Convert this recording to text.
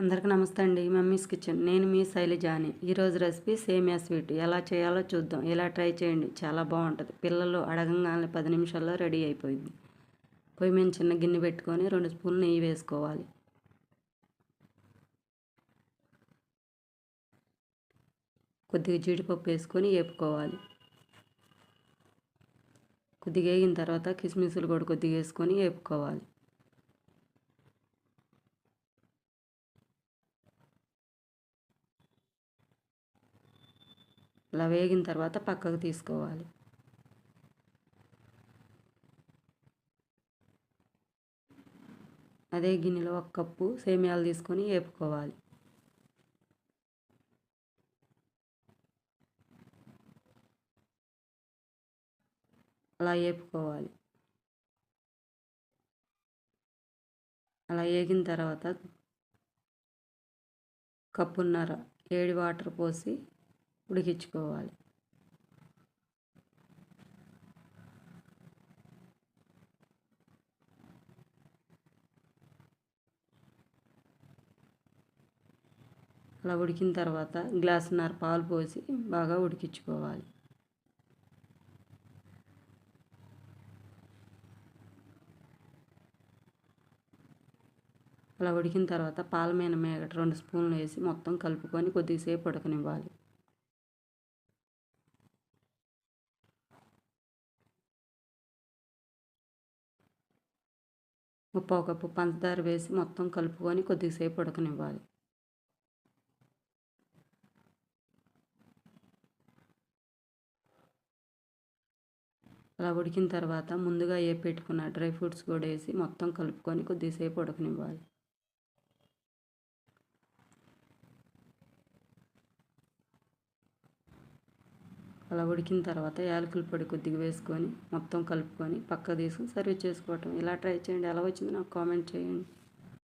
అందరికీ నమస్తే అండి. Mummy's kitchen. నేను మీ శైలజాని. ఈరోజు రెసిపీ సేమియా స్వీట్. ఎలా చేయాలో చూద్దాం. ఇలా ట్రై చేయండి. చాలా బాగుంటుంది. పిల్లలు అడగంగానే పది నిమిషాల్లో రెడీ అయిపోయింది పొయ్యి మీద చిన్న గిన్నె పెట్టుకొని రెండు స్పూన్లు నెయ్యి వేసుకోవాలి. కొద్దిగా జీడిపప్పు వేసుకొని వేపుకోవాలి కొద్దిగా వేగిన తర్వాత కిస్మిస్లు కూడా కొద్దిగా వేసుకొని వేపుకోవాలి అలా వేగిన తర్వాత పక్కకు తీసుకోవాలి. అదే గిన్నెలో ఒక కప్పు సేమియాలు తీసుకొని వేపుకోవాలి అలా వేపుకోవాలి అలా వేగిన తర్వాత కప్పున్నర ఏడి వాటర్ పోసి ఉడికించుకోవాలి. అలా ఉడికిన తర్వాత గ్లాసున్నర పాలు పోసి బాగా ఉడికించుకోవాలి. అలా ఉడికిన తర్వాత పాల మీద మేగట రెండు స్పూన్లు వేసి మొత్తం కలుపుకొని కొద్దిసేపు ఉడకనివ్వాలి. ముప్పావు కప్పు పంచదార వేసి మొత్తం కలుపుకొని కొద్దిసేపు ఉడకనివ్వాలి. అలా ఉడికిన తర్వాత ముందుగా ఏ పెట్టుకున్న డ్రై ఫ్రూట్స్ కూడా వేసి మొత్తం కలుపుకొని కొద్దిసేపు ఉడకనివ్వాలి. అలా ఉడికిన తర్వాత యాలకుల పొడి కొద్దిగా వేసుకొని మొత్తం కలుపుకొని పక్క తీసుకుని సర్వ్ చేసుకోవటం. ఇలా ట్రై చేయండి. ఎలా వచ్చిందో నాకు కామెంట్ చేయండి.